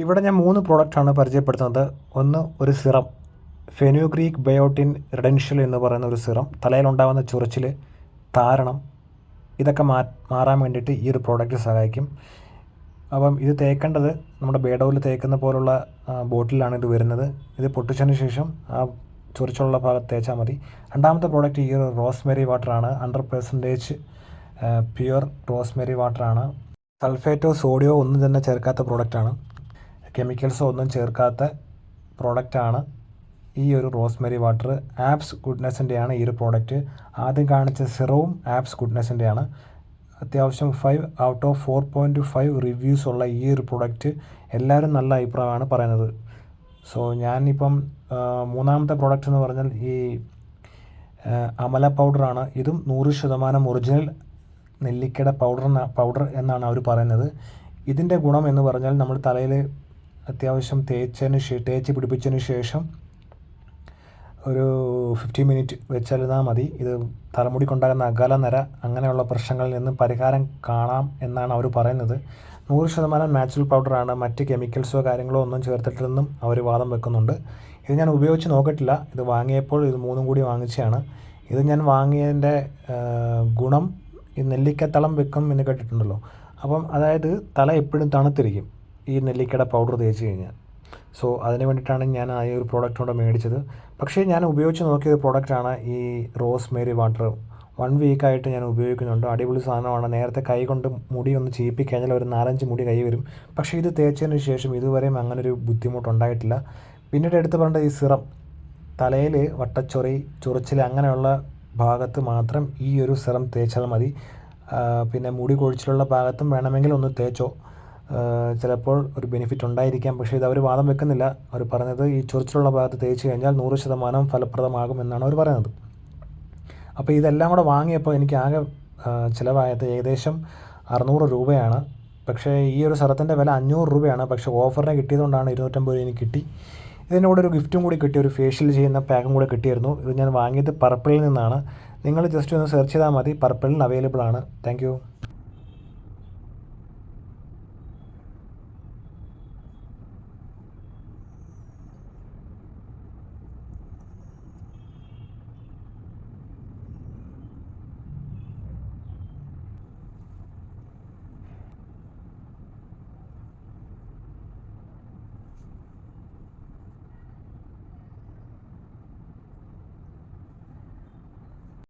ഇവിടെ ഞാൻ മൂന്ന് പ്രോഡക്റ്റാണ് പരിചയപ്പെടുത്തുന്നത്. ഒന്ന് ഒരു സിറം. ഫെനുഗ്രീക്ക് ബയോട്ടിൻ റെഡൻഷ്യൽ എന്ന് പറയുന്ന ഒരു സിറം. തലയിലുണ്ടാകുന്ന ചൊറിച്ചിൽ താരണം ഇതൊക്കെ മാ മാറാൻ വേണ്ടിയിട്ട് ഈ ഒരു പ്രോഡക്റ്റ് സഹായിക്കും. അപ്പം ഇത് തേക്കേണ്ടത് നമ്മുടെ ബേഡോയിൽ തേക്കുന്ന പോലുള്ള ബോട്ടിലാണ് ഇത് വരുന്നത്. ഇത് പൊട്ടിച്ചതിന് ശേഷം ആ ചൊറിച്ചുള്ള ഭാഗത്ത് തേച്ചാൽ മതി. രണ്ടാമത്തെ പ്രോഡക്റ്റ് ഈ ഒരു റോസ്മെറി വാട്ടറാണ് ഹൺഡ്രഡ് പെർസെന്റേജ് പ്യുവർ റോസ്മെറി വാട്ടറാണ് സൾഫേറ്റോ സോഡിയോ ഒന്നും തന്നെ ചേർക്കാത്ത പ്രോഡക്റ്റാണ് കെമിക്കൽസോ ഒന്നും ചേർക്കാത്ത പ്രോഡക്റ്റാണ് ഈ ഒരു റോസ്മെറി വാട്ടർ ആപ്സ് ഗുഡ്നെസ്സിന്റെയാണ് ഈ ഒരു പ്രോഡക്റ്റ് ആദ്യം കാണിച്ച സിറവും ആപ്സ് ഗുഡ്നെസ്സിന്റെയാണ് അത്യാവശ്യം five out of four point five reviews ഉള്ള ഈ ഒരു പ്രോഡക്റ്റ് എല്ലാവരും നല്ല അഭിപ്രായമാണ് പറയുന്നത്. സോ ഞാനിപ്പം മൂന്നാമത്തെ പ്രോഡക്റ്റ് എന്ന് പറഞ്ഞാൽ ഈ അമല പൗഡറാണ് ഇതും നൂറ് ശതമാനം ഒറിജിനൽ നെല്ലിക്കയുടെ പൗഡർ പൗഡർ എന്നാണ് അവർ പറയുന്നത്. ഇതിന്റെ ഗുണം എന്ന് പറഞ്ഞാൽ നമ്മൾ തലയിൽ അത്യാവശ്യം തേച്ചതിന് ശേഷം തേച്ച് പിടിപ്പിച്ചതിന് ശേഷം ഒരു ഫിഫ്റ്റി മിനിറ്റ് വെച്ചാലിരുന്നാൽ മതി. ഇത് തലമുടിക്കുണ്ടാകുന്ന അകാല നര അങ്ങനെയുള്ള പ്രശ്നങ്ങളിൽ നിന്ന് പരിഹാരം കാണാം എന്നാണ് അവർ പറയുന്നത്. നൂറ് ശതമാനം നാച്ചുറൽ പൗഡറാണ് മറ്റ് കെമിക്കൽസോ കാര്യങ്ങളോ ഒന്നും ചേർത്തിട്ടില്ലെന്നും അവർ വാദം വെക്കുന്നുണ്ട്. ഇത് ഞാൻ ഉപയോഗിച്ച് നോക്കിയിട്ടില്ല. ഇത് വാങ്ങിയപ്പോൾ ഇത് മൂന്നും കൂടി വാങ്ങിച്ചതാണ്. ഇത് ഞാൻ വാങ്ങിയതിന്റെ ഗുണം ഈ നെല്ലിക്കത്തളം വെക്കും എന്ന് കേട്ടിട്ടുണ്ടല്ലോ. അപ്പം അതായത് തല എപ്പോഴും തണുത്തിരിക്കും. ഈ നെല്ലിക്കട പൗഡർ തേച്ച് കഴിഞ്ഞാൽ. സോ അതിന് വേണ്ടിയിട്ടാണ് ഞാൻ ആ ഒരു പ്രോഡക്റ്റ് കൊണ്ട് മേടിച്ചത്. പക്ഷേ ഞാൻ ഉപയോഗിച്ച് നോക്കിയ പ്രോഡക്റ്റാണ് ഈ റോസ് മേരി വാട്ടർ വൺ വീക്കായിട്ട് ഞാൻ ഉപയോഗിക്കുന്നുണ്ട്. അടിപൊളി സാധനമാണ്. നേരത്തെ കൈ കൊണ്ട് മുടി ഒന്ന് ചീപ്പി കഴിഞ്ഞാൽ ഒരു നാലഞ്ച് മുടി കൈ വരും. പക്ഷേ ഇത് തേച്ചതിന് ശേഷം ഇതുവരെയും അങ്ങനൊരു ബുദ്ധിമുട്ടുണ്ടായിട്ടില്ല. പിന്നീട് എടുത്ത് പറയേണ്ട ഈ സിറം തലയിൽ വട്ടച്ചൊറി ചൊറിച്ചിൽ അങ്ങനെയുള്ള ഭാഗത്ത് മാത്രം ഈ ഒരു സിറം തേച്ചാൽ മതി. പിന്നെ മുടി കൊഴിച്ചിലുള്ള ഭാഗത്തും വേണമെങ്കിൽ ഒന്ന് തേച്ചോ. ചിലപ്പോൾ ഒരു ബെനിഫിറ്റ് ഉണ്ടായിരിക്കാം. പക്ഷേ ഇത് അവർ വാദം വെക്കുന്നില്ല. അവർ പറഞ്ഞത് ഈ ചൊറിച്ചിലുള്ള ഭാഗത്ത് തേച്ച് കഴിഞ്ഞാൽ നൂറ് ശതമാനം ഫലപ്രദമാകും എന്നാണ് അവർ പറയുന്നത്. അപ്പോൾ ഇതെല്ലാം കൂടെ വാങ്ങിയപ്പോൾ എനിക്ക് ആകെ ചിലവായത് ഏകദേശം അറുന്നൂറ് രൂപയാണ്. പക്ഷേ ഈ ഒരു സ്ഥലത്തിന്റെ വില അഞ്ഞൂറ് രൂപയാണ്. പക്ഷേ ഓഫറിന് കിട്ടിയതുകൊണ്ടാണ് ഇരുന്നൂറ്റമ്പത് രൂപ എനിക്ക് കിട്ടി. ഇതിന്റെ കൂടെ ഒരു ഗിഫ്റ്റും കൂടി കിട്ടി. ഒരു ഫേഷ്യൽ ചെയ്യുന്ന പാക്കും കൂടെ കിട്ടിയിരുന്നു. ഇത് ഞാൻ വാങ്ങിയത് പർപ്പിളിൽ നിന്നാണ്. നിങ്ങൾ ജസ്റ്റ് ഒന്ന് സെർച്ച് ചെയ്താൽ മതി. പർപ്പിളിൽ അവൈലബിൾ ആണ്. താങ്ക്